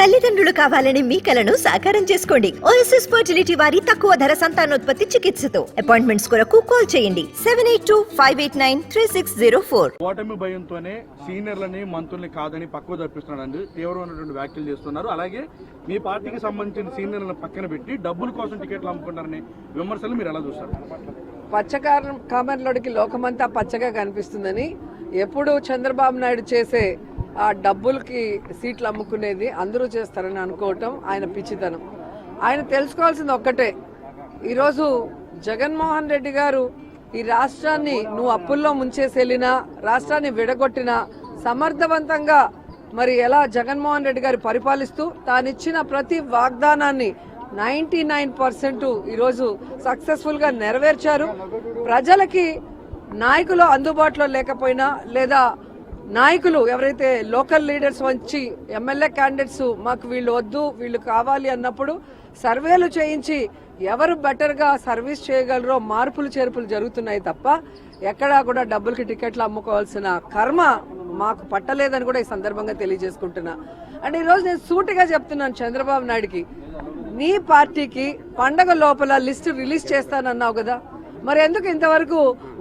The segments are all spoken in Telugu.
తల్లిదండ్రులు కావాలని మీ కలను సాకారం చేసుకోండి. ఓఎస్ఎస్ ఫర్టిలిటీ వారి తక్కువ ధర సంతానోత్పత్తి చికిత్సతో. అపాయింట్మెంట్స్ కొరకు కాల్ చేయండి. Seven eight two five eight nine three six zero four ఓటమి భయంతోనే సీనియర్లని మంత్రుల్ని కాదని పక్కకు తప్పిస్తున్నాడండి తీవ్రమైనటువంటి వ్యాఖ్యలు చేస్తున్నారు. అలాగే మీ పార్టీకి సంబంధించిన సీనియర్లను పక్కన పెట్టి డబ్బుల కోసం టికెట్లు అమ్ముకుంటారని విమర్శలు మీరు ఎలా చూస్తారు? పచ్చకారం కామర్లోడికి లోకమంతా పచ్చగా కనిపిస్తుందని ఎప్పుడు చంద్రబాబు నాయుడు చేసే ఆ డబ్బులకి సీట్లు అమ్ముకునేది అందరూ చేస్తారని అనుకోవటం ఆయన పిచ్చితనం. ఆయన తెలుసుకోవాల్సింది ఒక్కటే. ఈరోజు జగన్మోహన్ రెడ్డి గారు ఈ రాష్ట్రాన్ని నువ్వు అప్పుల్లో ముంచేసెళ్ళినా రాష్ట్రాన్ని విడగొట్టినా సమర్థవంతంగా మరి ఎలా జగన్మోహన్ రెడ్డి గారు పరిపాలిస్తూ తానిచ్చిన ప్రతి వాగ్దానాన్ని నైంటీ నైన్ పర్సెంట్ ఈరోజు సక్సెస్ఫుల్గా నెరవేర్చారు. ప్రజలకి నాయకులు అందుబాటులో లేకపోయినా లేదా నాయకులు ఎవరైతే లోకల్ లీడర్స్ వచ్చి ఎమ్మెల్యే క్యాండిడేట్స్ మాకు వీళ్ళు వద్దు వీళ్ళు కావాలి అన్నప్పుడు సర్వేలు చేయించి ఎవరు బెటర్గా సర్వీస్ చేయగలరో మార్పులు చేర్పులు జరుగుతున్నాయి తప్ప ఎక్కడా కూడా డబ్బులకి టికెట్లు అమ్ముకోవాల్సిన కర్మ మాకు పట్టలేదని కూడా ఈ సందర్భంగా తెలియజేసుకుంటున్నా. అంటే ఈరోజు నేను సూటిగా చెప్తున్నాను చంద్రబాబు నాయుడుకి. నీ పార్టీకి పండగ లోపల లిస్ట్ రిలీజ్ చేస్తానన్నావు కదా. మరి ఎందుకు ఇంతవరకు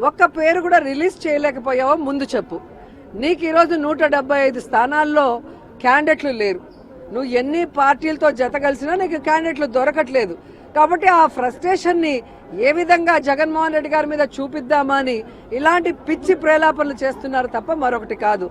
ఒక్క పేరు కూడా రిలీజ్ చేయలేకపోయావో ముందు చెప్పు. నీకు ఈరోజు నూట డెబ్బై ఐదు స్థానాల్లో క్యాండిడేట్లు లేరు. నువ్వు ఎన్ని పార్టీలతో జత కలిసినా నీకు క్యాండిడేట్లు దొరకట్లేదు. కాబట్టి ఆ ఫ్రస్ట్రేషన్ని ఏ విధంగా జగన్మోహన్ రెడ్డి గారి మీద చూపిద్దామని ఇలాంటి పిచ్చి ప్రేలాపనలు చేస్తున్నారు తప్ప మరొకటి కాదు.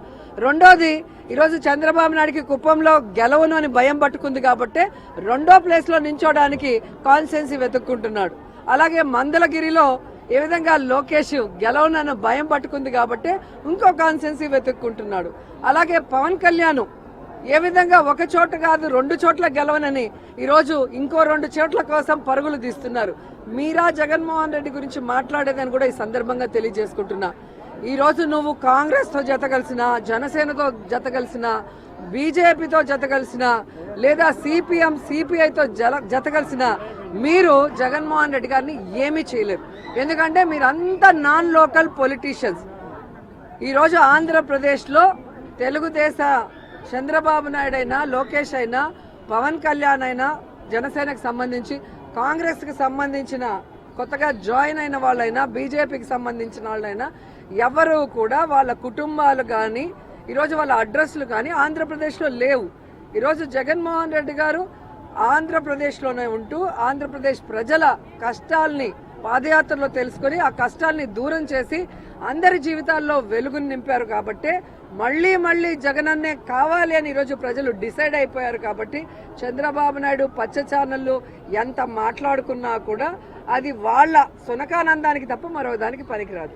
రెండోది ఈరోజు చంద్రబాబు నాయుడికి కుప్పంలో గెలవను అని భయం పట్టుకుంది కాబట్టి రెండో ప్లేస్లో నించోడానికి కాన్సెన్సీ వెతుక్కుంటున్నాడు. అలాగే మందలగిరిలో ఏ విధంగా లోకేష్ గెలవనన్న భయం పట్టుకుంది కాబట్టి ఇంకో కాన్సెన్సీ వెతుక్కుంటున్నాడు. అలాగే పవన్ కళ్యాణ్ ఏ విధంగా ఒక చోట కాదు రెండు చోట్ల గెలవనని ఈరోజు ఇంకో రెండు చోట్ల కోసం పరుగులు తీస్తున్నారు. మీరా జగన్మోహన్ రెడ్డి గురించి మాట్లాడేదని కూడా ఈ సందర్భంగా తెలియజేసుకుంటున్నా. ఈ రోజు నువ్వు కాంగ్రెస్తో జత కలిసిన జనసేనతో జత కలిసిన బీజేపీతో జత కలిసిన లేదా సిపిఎం సిపిఐతో జల జత కలిసిన మీరు జగన్మోహన్ రెడ్డి గారిని ఏమీ చేయలేరు. ఎందుకంటే మీరంతా నాన్ లోకల్ పొలిటీషియన్స్ ఈరోజు ఆంధ్రప్రదేశ్లో తెలుగుదేశ చంద్రబాబు నాయుడు అయినా లోకేష్ అయినా పవన్ కళ్యాణ్ అయినా జనసేనకు సంబంధించి కాంగ్రెస్కి సంబంధించిన కొత్తగా జాయిన్ అయిన వాళ్ళైనా బీజేపీకి సంబంధించిన వాళ్ళైనా ఎవరు కూడా వాళ్ళ కుటుంబాలు కానీ ఈరోజు వాళ్ళ అడ్రస్లు కానీ ఆంధ్రప్రదేశ్లో లేవు. ఈరోజు జగన్మోహన్ రెడ్డి గారు ఆంధ్రప్రదేశ్లోనే ఉంటూ ఆంధ్రప్రదేశ్ ప్రజల కష్టాల్ని పాదయాత్రలో తెలుసుకొని ఆ కష్టాల్ని దూరం చేసి అందరి జీవితాల్లో వెలుగుని నింపారు కాబట్టి మళ్ళీ మళ్ళీ జగనన్నే కావాలి అని ఈరోజు ప్రజలు డిసైడ్ అయిపోయారు కాబట్టి చంద్రబాబు నాయుడు పచ్చ ఛానళ్ళు ఎంత మాట్లాడుకున్నా కూడా అది వాళ్ళ సునకానందానికి తప్ప మరో దానికి పనికిరాదు.